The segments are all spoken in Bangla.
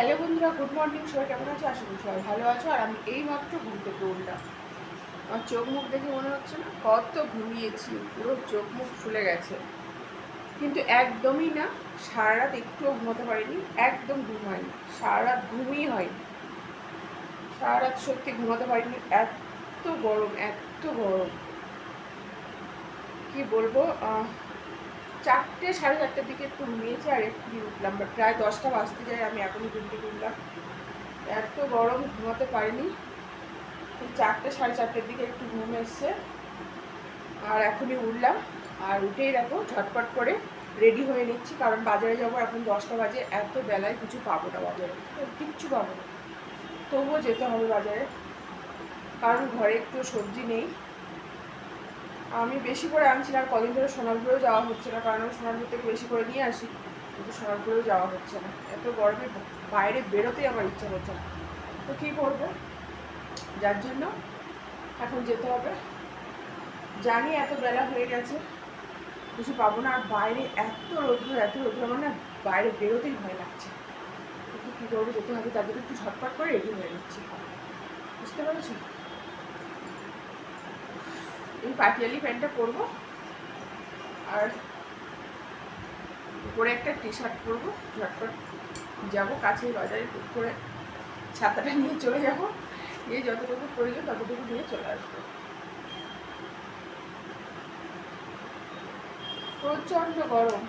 হ্যালো বন্ধুরা, গুড মর্নিং। সবাই কেমন আছো? আশা করি সবাই ভালো আছো। আর আমি এই মাত্র ঘুম থেকে আমার চোখ মুখ দেখে মনে হচ্ছে না? কত ঘুমিয়েছি, পুরো চোখ মুখ ফুলে গেছে। কিন্তু একদমই না সারা রাত একটুও ঘুমাতে পারিনি, একদম ঘুম হয়নি সারা রাত ঘুমই হয়নি। সারা রাত সত্যি ঘুমাতে পারিনি। এত গরম এত গরম। কি বলব? চারটে সাড়ে চারটের দিকে একটু ঘুমিয়েছি আর একটু উঠলাম বাট প্রায় দশটা বাজতে যায় আমি এখনই ঘুম থেকে উঠলাম। এত গরম, ঘুমাতে পারিনি। চারটে সাড়ে চারটের দিকে একটু ঘুম এসছে আর এখনই উঠলাম। আর উঠেই দেখো, ঝটপট করে রেডি হয়ে নিচ্ছি, কারণ বাজারে যাব, এখন দশটা বাজে, এত বেলায় কিছু পাবো না বাজারে। কিচ্ছু পাবো না। তবুও যেতে হবে বাজারে, কারণ ঘরে একটু সবজি নেই। আমি বেশি করে আনছি না কদিন ধরে সোনারপুরেও যাওয়া হচ্ছে না, কারণ আমি সোনারপুর থেকে বেশি করে নিয়ে আসি, কিন্তু সোনারপুরেও যাওয়া হচ্ছে না। এত গরমে বাইরে বেরোতেই আমার ইচ্ছা হচ্ছে না। তো কী করব? যার জন্য এখন যেতে হবে। জানি এত বেলা হয়ে গেছে, কিছু পাবো না, আর বাইরে এত রোদ্র এত রোদ্র আমার না বাইরে বেরোতেই ভয় লাগছে। কিন্তু কী করব, যেতে হবে জন্য একটু ঝটপট করে রেডি হয়ে নিচ্ছি। বুঝতে পেরেছি? এই পাটিয়ালি প্যান্টটা পরবো। আর উপরে একটা টি শার্ট পরবো, ঝটপট যাব কাছে বাজারে টুক করে ছাতাটা নিয়ে চলে যাব। গিয়ে যতটুকু প্রয়োজন ততটুকু নিয়ে চলে আসব। প্রচণ্ড গরম।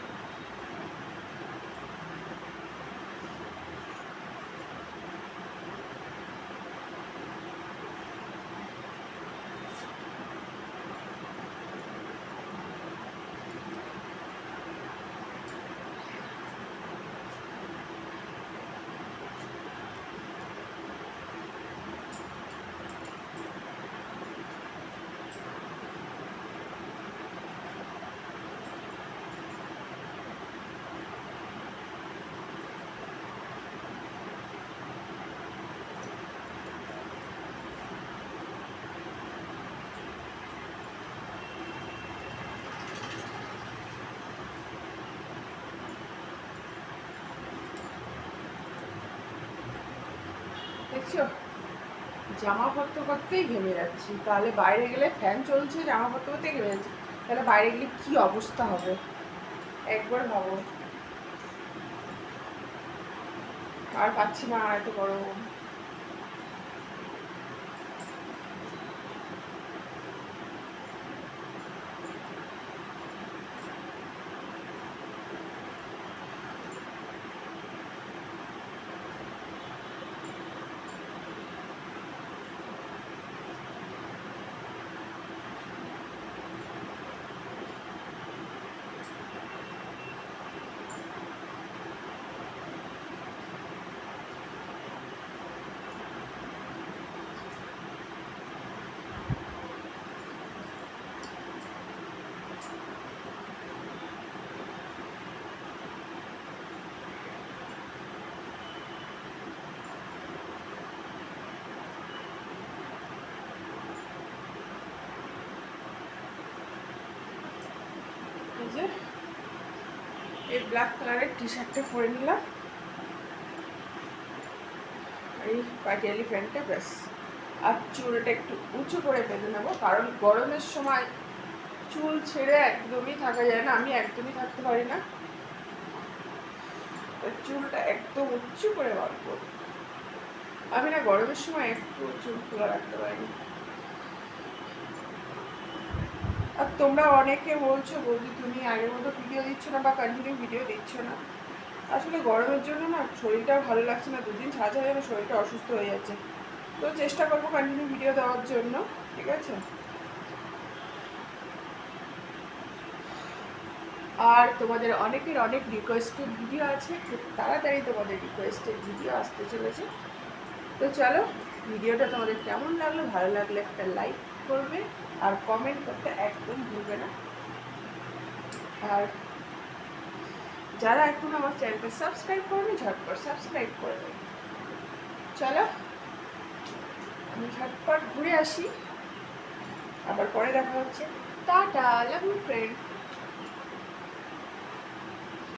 দেখছ জামা পরতে করতেই ঘেমে যাচ্ছি। তাহলে বাইরে গেলে ফ্যান চলছে, জামাপত্র করতে করতেই ঘেমে যাচ্ছি। তাহলে বাইরে গেলে কী অবস্থা হবে? একবার ভাবো। আর পাচ্ছি না এত গরম এই যে এই ব্ল্যাক কালারের টি শার্টটা পরে নিলাম। এই পাটিয়ালি প্যান্টটা, ব্যাস। আর চুলটা একটু উঁচু করে বেঁধে নেব, কারণ গরমের সময় চুল ছেড়ে একদমই থাকা যায় না, আমি একদমই থাকতে পারি না। চুলটা একদম উঁচু করে করব আমি না গরমের সময় একটু চুল খোলা রাখতে পারি না আর তোমরা অনেকে বলছো বৌদি তুমি আগের মতো ভিডিও দিচ্ছ না বা কন্টিনিউ ভিডিও দিচ্ছ না আসলে গরমের জন্য না শরীরটা ভালো লাগছে না দুদিন ছাড়া ছাড়া যেন শরীরটা অসুস্থ হয়ে যাচ্ছে তো চেষ্টা করব কন্টিনিউ ভিডিও দেওয়ার জন্য ঠিক আছে আর তোমাদের অনেকের অনেক রিকোয়েস্টেড ভিডিও আছে খুব তাড়াতাড়ি তোমাদের রিকোয়েস্টেড ভিডিও আসতে চলেছে তো চলো ভিডিওটা তোমাদের কেমন লাগল ভালো লাগলে একটা লাইক করবে আর কমেন্ট করতে একদম ভুলবে না। আর যারা এখন আমার চ্যানেলটা সাবস্ক্রাইব করবে ঝটপট সাবস্ক্রাইব করে দেবে। চলো, আমি ঝটপট ঘুরে আসি। আবার পরে দেখা হচ্ছে। Tata love you friend